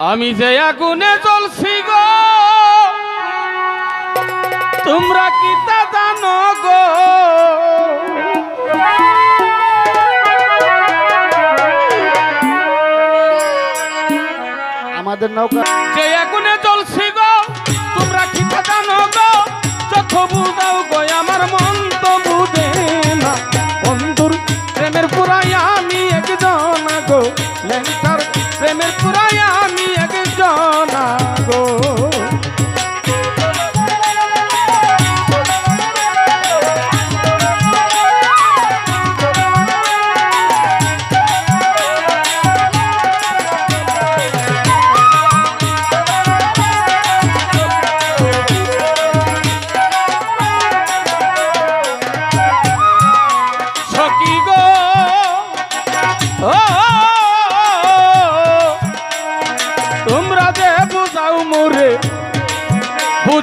আমি যে আগুনে জ্বলছি গো তোমরা কি তা জানো গো? আমাদের নৌকা যে আগুনে জ্বলছি গো তোমরা কি তা জানো গো? চোখ বুঝাও গো আমার মন তো বুঝে না। বন্ধুর প্রেমের পুরাই আমি একজন গো লেন্টার প্রেমের পুরাই আমি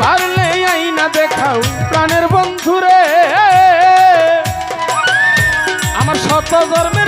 পারলে আইনা দেখাও প্রাণের বন্ধুরে আমার শত ধর্মের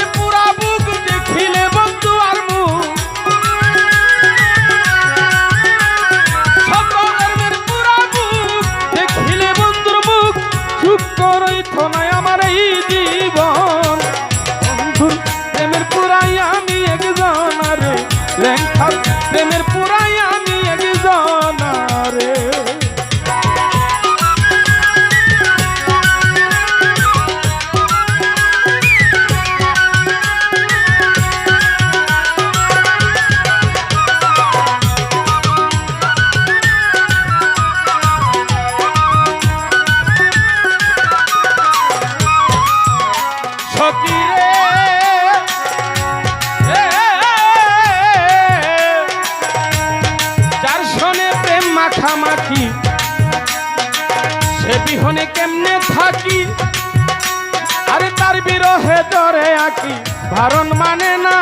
সে বিহনে কেমনে থাকি? আরে তার বিরহে দরে আঁকি। ভারণ মানে না।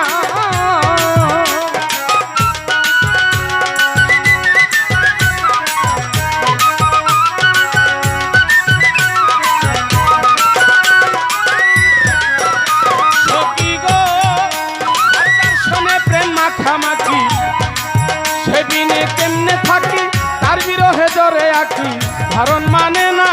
ধারণ মানে না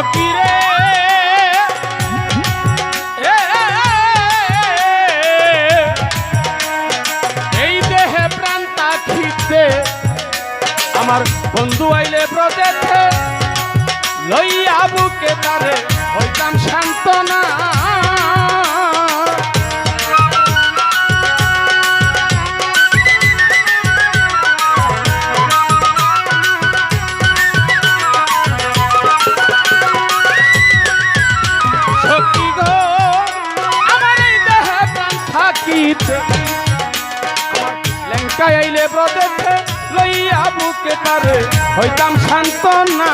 সকিরে এ, এই দেহে প্রাণ তাকিতে আমার বন্ধু আইলে ব্রজেতে লইয়া বুকে তারে লইয়া পারে হইতাম শান্ত না।